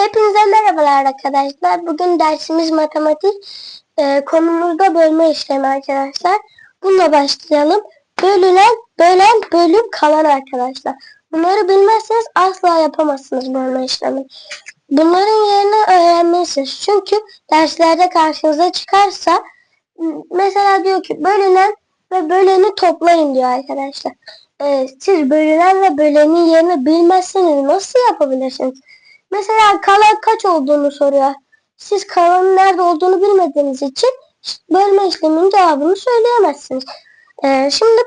Hepinize merhabalar arkadaşlar. Bugün dersimiz matematik. Ee, konumuzda bölme işlemi arkadaşlar. Bununla başlayalım. Bölünen, bölen, bölüm, kalan arkadaşlar. Bunları bilmezseniz asla yapamazsınız bölme işlemi. Bunların yerini öğrenmelisiniz. Çünkü derslerde karşınıza çıkarsa mesela diyor ki bölünen ve böleni toplayın diyor arkadaşlar. Ee, siz bölünen ve bölenin yerini bilmezseniz nasıl yapabilirsiniz? Mesela kalan kaç olduğunu soruyor. Siz kalanın nerede olduğunu bilmediğiniz için bölme işleminin cevabını söyleyemezsiniz. Ee, şimdi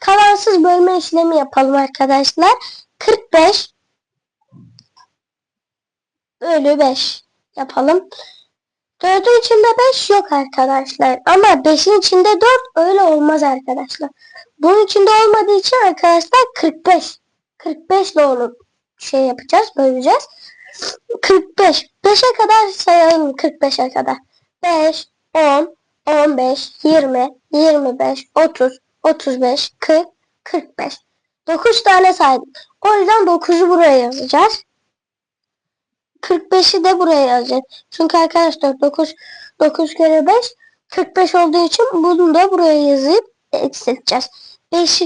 kalansız bölme işlemi yapalım arkadaşlar. 45 bölü 5 yapalım. 4'ün içinde 5 yok arkadaşlar. Ama 5'in içinde 4 öyle olmaz arkadaşlar. Bunun içinde olmadığı için arkadaşlar 45. 45 ile onu şey yapacağız, böleceğiz. 45. 5'e kadar sayalım 45'e kadar. 5, 10, 15, 20, 25, 30, 35, 40, 45. 9 tane saydım. O yüzden 9'u buraya yazacağız. 45'i de buraya yazacağız. Çünkü arkadaşlar 9, 9 kere 5 45 olduğu için bunu da buraya yazıp eksilteceğiz. 5,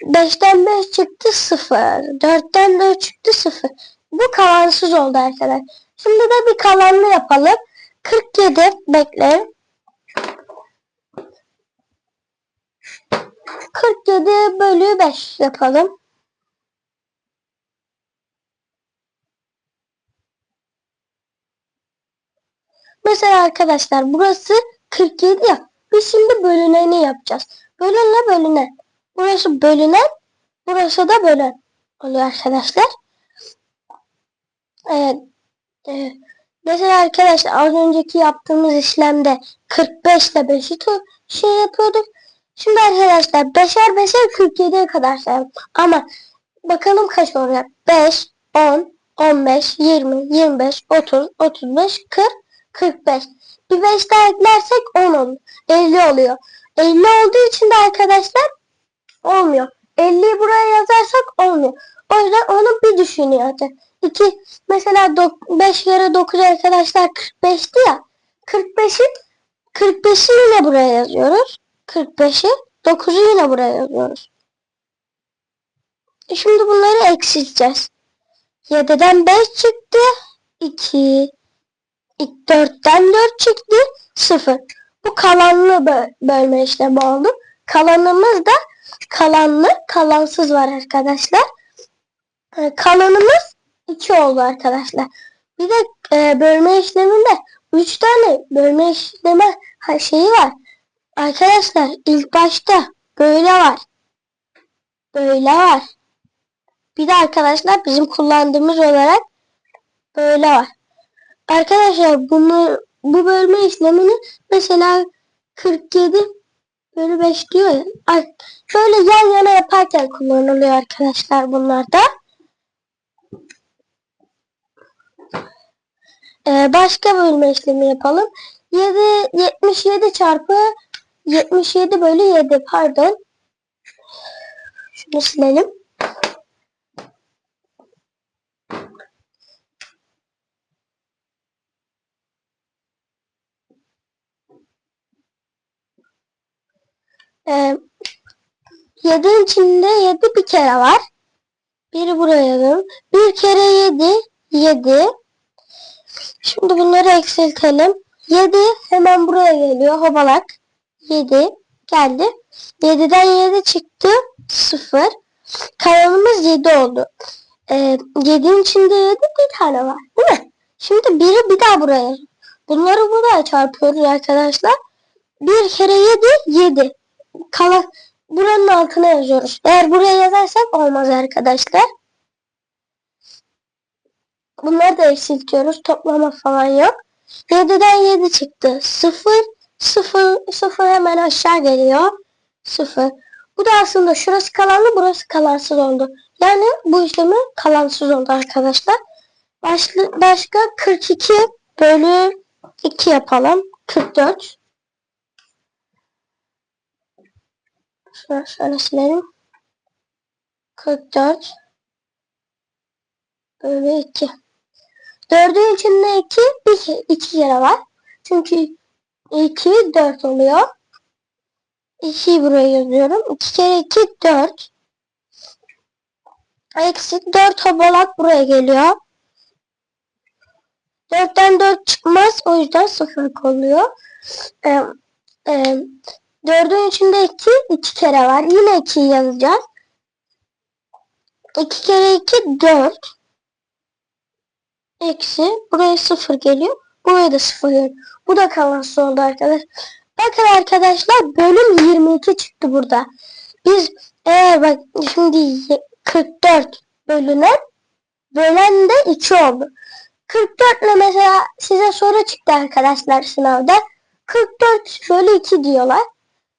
5'ten 5 çıktı 0. 4'ten 4 çıktı 0. Bu kalansız oldu arkadaşlar. Şimdi de bir kalanlı yapalım. 47 bekle. 47 bölü 5 yapalım. Mesela arkadaşlar burası 47 ya. Biz şimdi bölüneni yapacağız. Bölünle bölünen. Burası bölünen. Burası da bölen oluyor arkadaşlar. Evet. evet. Mesela arkadaşlar az önceki yaptığımız işlemde 45 ile 5'i tu- şey yapıyorduk. Şimdi arkadaşlar 5'er 5'er 47'ye kadar sayalım. Ama bakalım kaç olacak? 5, 10, 15, 20, 25, 30, 35, 40, 45. Bir 5 daha eklersek 10 olur. 50 oluyor. 50 olduğu için de arkadaşlar olmuyor. 50'yi buraya yazarsak olmuyor. O yüzden onu bir düşünüyor. 2 mesela 5 kere 9 arkadaşlar 45'ti ya. 45'i 45'i yine buraya yazıyoruz. 45'i 9'u yine buraya yazıyoruz. E Şimdi bunları eksilteceğiz. 7'den 5 çıktı. 2 4'ten 4 çıktı. 0. Bu kalanlı bö- bölme işlemi oldu. Kalanımız da kalanlı, kalansız var arkadaşlar. E, Kalanımız 2 oldu arkadaşlar. Bir de e, bölme işleminde 3 tane bölme işleme şeyi var. Arkadaşlar ilk başta böyle var. Böyle var. Bir de arkadaşlar bizim kullandığımız olarak böyle var. Arkadaşlar bunu bu bölme işlemini mesela 47 bölü 5 diyor ya. Şöyle yan yana yaparken kullanılıyor arkadaşlar bunlar da. Ee, başka bölme işlemi yapalım. 7, 77 çarpı 77 bölü 7 pardon. Şunu silelim. Ee, 7'nin içinde 7 bir kere var. Biri buraya yazalım. Bir kere 7 7. Şimdi bunları eksiltelim. 7 hemen buraya geliyor. Hobalak. 7 geldi. 7'den 7 çıktı. 0. Kalanımız 7 oldu. Ee, 7'nin içinde 7 bir tane var. Değil mi? Şimdi biri bir daha buraya. Bunları buraya çarpıyoruz arkadaşlar. Bir kere 7 7. Kalan buranın altına yazıyoruz. Eğer buraya yazarsak olmaz arkadaşlar. Bunları da eksiltiyoruz. Toplama falan yok. 7'den 7 çıktı. 0, 0, 0 hemen aşağı geliyor. 0. Bu da aslında şurası kalanlı, burası kalansız oldu. Yani bu işlemi kalansız oldu arkadaşlar. Başlı, başka 42 bölü 2 yapalım. 44. Şöyle, şöyle silelim. 44 bölü 2. Dördün içinde iki, bir ke- iki kere var. Çünkü iki dört oluyor. 2'yi buraya yazıyorum. 2 kere 2 4. Eksi 4 hobalak buraya geliyor. 4'ten 4 çıkmaz. O yüzden 0 oluyor. Ee, e, 4'ün içinde 2, 2 kere var. Yine 2'yi yazacağız. 2 kere 2 4. Eksi. Buraya 0 geliyor. Buraya da 0 geliyor. Bu da kalıntı oldu arkadaşlar. Bakın arkadaşlar bölüm 22 çıktı burada. Biz eğer bak şimdi y- 44 bölünen bölen de 2 oldu. 44 ile mesela size soru çıktı arkadaşlar sınavda. 44 bölü 2 diyorlar.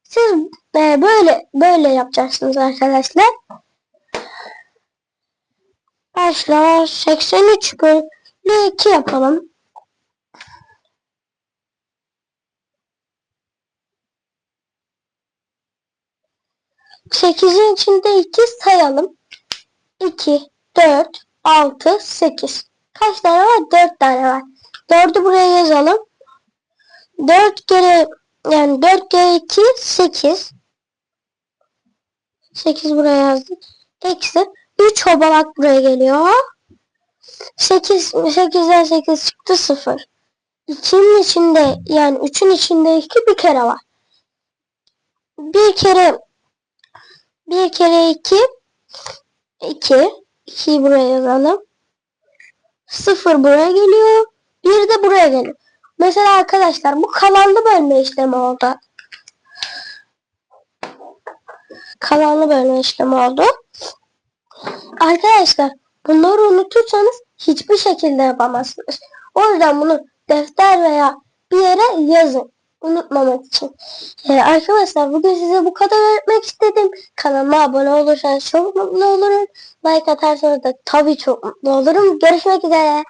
Siz e, böyle böyle yapacaksınız arkadaşlar. Başla 83 bölü 2 yapalım. Sekizin içinde iki sayalım. 2, 4, 6, 8. Kaç tane var? 4 tane var. 4'ü buraya yazalım. 4 kere yani 4 kere 2 8. 8 buraya yazdık. Eksi 3 hobalak buraya geliyor. 8 8'den 8 çıktı 0. 2'nin içinde yani 3'ün içinde 2 bir kere var. Bir kere bir kere 2 2 2'yi buraya yazalım. 0 buraya geliyor. 1 de buraya geliyor. Mesela arkadaşlar bu kalanlı bölme işlemi oldu. Kalanlı bölme işlemi oldu. Arkadaşlar bunları unutursanız hiçbir şekilde yapamazsınız. O yüzden bunu defter veya bir yere yazın. Unutmamak için. Ee, arkadaşlar bugün size bu kadar öğretmek istedim. Kanalıma abone olursanız çok mutlu olurum. Like atarsanız da tabii çok mutlu olurum. Görüşmek üzere.